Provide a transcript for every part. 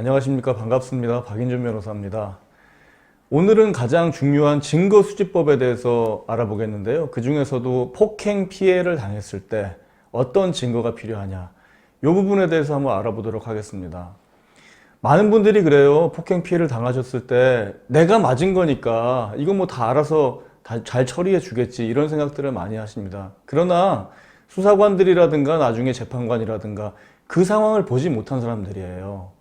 안녕하십니까. 반갑습니다. 박인준 변호사입니다. 오늘은 가장 중요한 증거 수집법에 대해서 알아보겠는데요. 그 중에서도 폭행 피해를 당했을 때 어떤 증거가 필요하냐. 이 부분에 대해서 한번 알아보도록 하겠습니다. 많은 분들이 그래요. 폭행 피해를 당하셨을 때 내가 맞은 거니까 이건 뭐 다 알아서 다 잘 처리해 주겠지 이런 생각들을 많이 하십니다. 그러나 수사관들이라든가 나중에 재판관이라든가 그 상황을 보지 못한 사람들이에요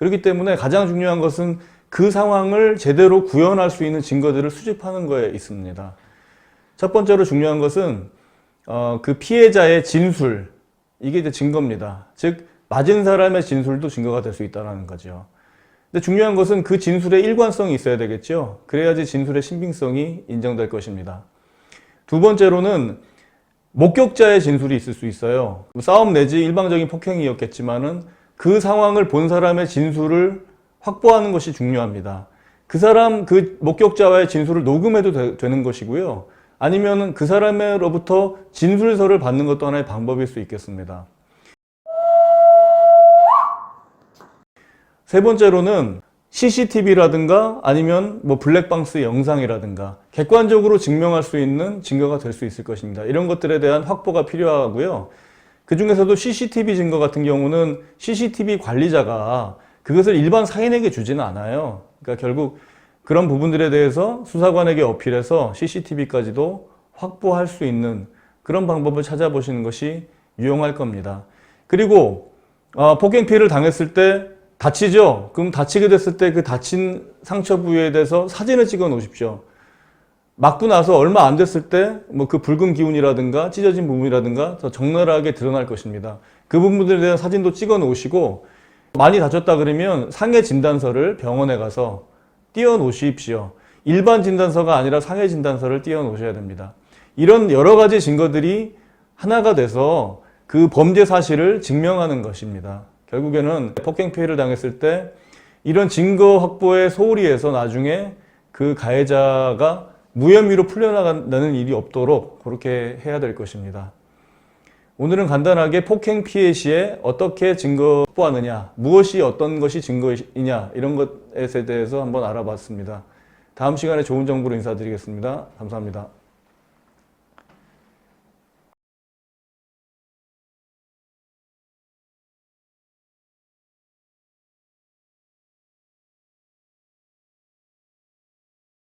그렇기 때문에 가장 중요한 것은 그 상황을 제대로 구현할 수 있는 증거들을 수집하는 거에 있습니다. 첫 번째로 중요한 것은 어, 그 피해자의 진술 이게 이제 증거입니다. 즉 맞은 사람의 진술도 증거가 될 수 있다는 거죠. 근데 중요한 것은 그 진술의 일관성이 있어야 되겠죠. 그래야지 진술의 신빙성이 인정될 것입니다. 두 번째로는 목격자의 진술이 있을 수 있어요. 싸움 내지 일방적인 폭행이었겠지만은 그 상황을 본 사람의 진술을 확보하는 것이 중요합니다. 그 사람, 그 목격자와의 진술을 녹음해도 되, 는 것이고요. 아니면 그 사람으로부터 진술서를 받는 것도 하나의 방법일 수 있겠습니다. 세 번째로는 CCTV라든가 아니면 뭐 블랙박스 영상이라든가 객관적으로 증명할 수 있는 증거가 될 수 있을 것입니다. 이런 것들에 대한 확보가 필요하고요. 그 중에서도 CCTV 증거 같은 경우는 CCTV 관리자가 그것을 일반 사인에게 주지는 않아요. 그러니까 결국 그런 부분들에 대해서 수사관에게 어필해서 CCTV까지도 확보할 수 있는 그런 방법을 찾아보시는 것이 유용할 겁니다. 그리고 어, 폭행 피해를 당했을 때 다치죠? 그럼 다치게 됐을 때 그 다친 상처 부위에 대해서 사진을 찍어 놓으십시오. 맞고 나서 얼마 안 됐을 때 뭐 그 붉은 기운이라든가 찢어진 부분이라든가 더 적나라하게 드러날 것입니다. 그 부분들에 대한 사진도 찍어 놓으시고 많이 다쳤다 그러면 상해 진단서를 병원에 가서 띄워 놓으십시오. 일반 진단서가 아니라 상해 진단서를 띄워 놓으셔야 됩니다. 이런 여러 가지 증거들이 하나가 돼서 그 범죄 사실을 증명하는 것입니다. 결국에는 폭행 피해를 당했을 때 이런 증거 확보에 소홀히 해서 나중에 그 가해자가 무혐의로 풀려나가는 일이 없도록 그렇게 해야 될 것입니다. 오늘은 간단하게 폭행 피해 시에 어떻게 증거 확보하느냐, 무엇이 어떤 것이 증거이냐 이런 것에 대해서 한번 알아봤습니다. 다음 시간에 좋은 정보로 인사드리겠습니다. 감사합니다.